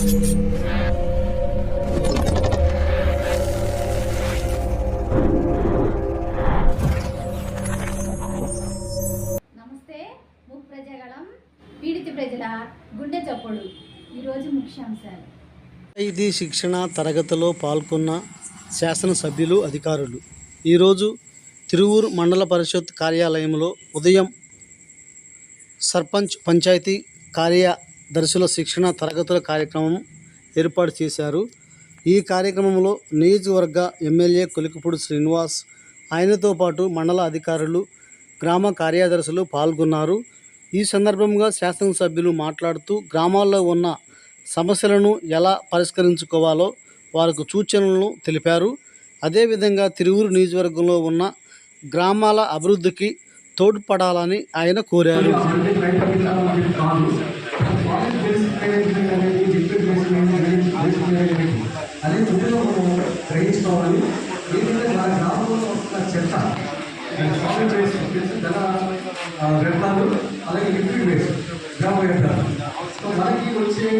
ఇది శిక్షణ తరగతిలో పాల్గొన్న శాసనసభ్యులు అధికారులు. ఈరోజు తిరువూరు మండల పరిషత్ కార్యాలయంలో ఉదయం సర్పంచ్ పంచాయతీ కార్య దర్శుల శిక్షణ తరగతుల కార్యక్రమం ఏర్పాటు చేశారు. ఈ కార్యక్రమంలో నియోజకవర్గ ఎమ్మెల్యే కొలికపూడి శ్రీనివాస్ ఆయనతో పాటు మండల అధికారులు గ్రామ కార్యదర్శులు పాల్గొన్నారు. ఈ సందర్భంగా శాసనసభ్యులు మాట్లాడుతూ గ్రామాల్లో ఉన్న సమస్యలను ఎలా పరిష్కరించుకోవాలో వారికి సూచనలను తెలిపారు. అదేవిధంగా తిరువురు నియోజకవర్గంలో ఉన్న గ్రామాల అభివృద్ధికి తోడ్పడాలని ఆయన కోరారు. అంటే ముందుగా మనం గ్రహించుకోవాలి ఏంటంటే మన గ్రామంలో వస్తున్న చెత్త సాలిడ్ వేస్ట్ వచ్చేసి వ్యర్థాలు అలాగే లిక్విడ్ వేస్ట్ గ్రామ వ్యర్థాలు సో మనకి వచ్చే